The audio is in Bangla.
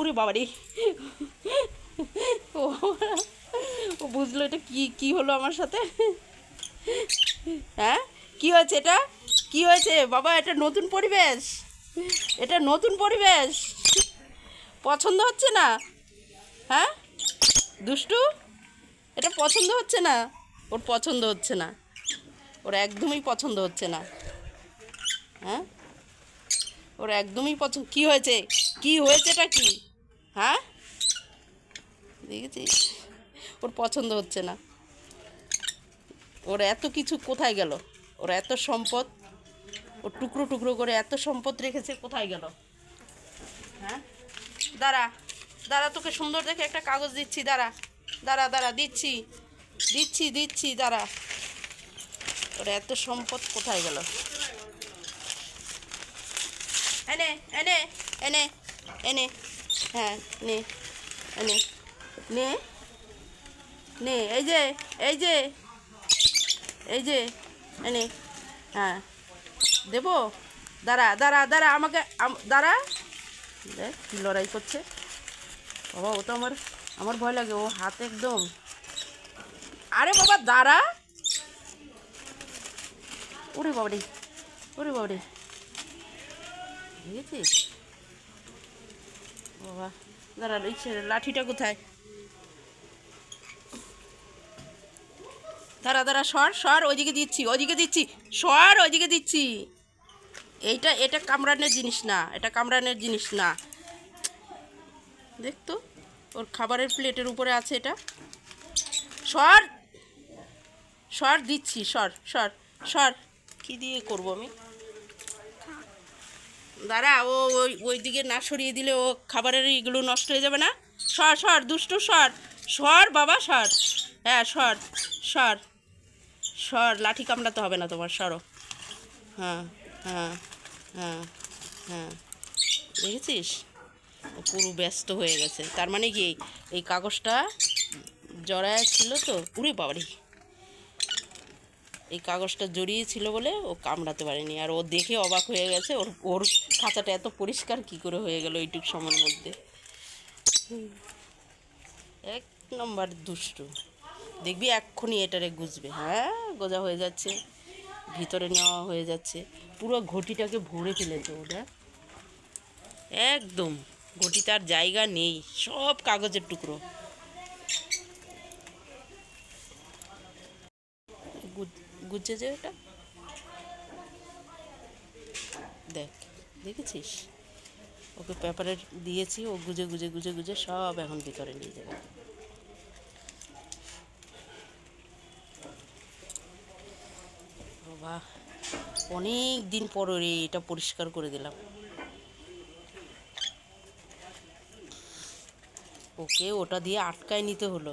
উরে বাবারি। ও ও বুঝলো এটা কি কি হলো আমার সাথে? হ্যাঁ? কি হয়েছে এটা? কি হয়েছে? বাবা, এটা নতুন পরিবেশ। এটা নতুন পরিবেশ। পছন্দ হচ্ছে না? হ্যাঁ? দুষ্টু? এটা পছন্দ হচ্ছে না? ওর পছন্দ হচ্ছে না। ওর একদমই পছন্দ হচ্ছে না। হ্যাঁ? ওর একদমই পছন্দ কি হয়েছে? কি হয়েছেটা কি? হ্যাঁ? দেখেছিস? ওর পছন্দ হচ্ছে না। ওর এত কিছু কোথায় গেল? ওর এত সম্পদ, ওর টুকরো টুকরো করে এত সম্পদ রেখেছে কোথায় গেল? হ্যাঁ? দাঁড়া দাঁড়া, তোকে সুন্দর দেখে একটা কাগজ দিচ্ছি, দাঁড়া। দাঁড়া দাঁড়া, দিচ্ছি। দিচ্ছি দিচ্ছি, দাঁড়া। ওর এত সম্পদ কোথায় গেল? এনে এনে এনে এনে। হ্যাঁ নে নে নে এই যে এই যে এই যে এনে হ্যাঁ দেবো? দাঁড়া দাঁড়া দাঁড়া, আমাকে, আম- দাঁড়া। দেখ লড়াই করছে। বাবা, ও তো আমার আমার ভয় লাগে, ও হাত একদম। আরে বাবা, দাঁড়া। ওরে বাবারে ওরে বাবারে। দেখেছিস? বাবা, দাঁড়া, এই ছেলে লাঠিটা কোথায়? দাঁড়া দাঁড়া, সর সর, ওইদিকে দিচ্ছি ওইদিকে দিচ্ছি, সর, ওইদিকে দিচ্ছি। এইটা, এটা কামড়ানোর জিনিস না, এটা কামড়ানোর জিনিস না। দেখতো ওর খাবারের প্লেটের উপরে আছে এটা। সর সর, দিচ্ছি, সর সর সর। কী দিয়ে করব আমি? দাঁড়া, ও ওই ওই দিকে না সরিয়ে দিলে ও খাবারের এগুলো নষ্ট হয়ে যাবে না? সর সর, দুষ্টু, সর। সর, বাবা, সর। হ্যাঁ সর সর সর। লাঠি কামড়াতে হবে না তোমার, সরো। হ্যাঁ হ্যাঁ হ্যাঁ হ্যাঁ। দেখেছিস? পুরো ব্যস্ত হয়ে গেছে। তার মানে কি, এই কাগজটা জড়ায় ছিল তো? উরে বাবারি। এই কাগজটা জড়িয়ে ছিল বলে ও কামড়াতে পারেনি। আর ও দেখে অবাক হয়ে গেছে, ওর ওর খাঁচাটা এত পরিষ্কার কি করে হয়ে গেল এইটুক সময়ের মধ্যে। এক নম্বর দুষ্টু। দেখবি এক্ষুনি এটারে গুজবে। হ্যাঁ গোজা হয়ে যাচ্ছে, ভিতরে নেওয়া হয়ে যাচ্ছে। পুরো ঘটিটাকে ভরে ফেলেছে ওটা। একদম ঘটিটার জায়গা নেই, সব কাগজের টুকরো। গুজ- গুজে যে এটা দেখ, দেখেছিস? ওকে পেপারে দিয়েছি, ও গুজে গুজে গুজে গুজে সব এখন ভিতরে নিয়ে যাবে। বাবা, অনেক দিন পর রে এটা পরিষ্কার করে দিলাম। ওকে ওটা দিয়ে আটকায় নিতে হলো।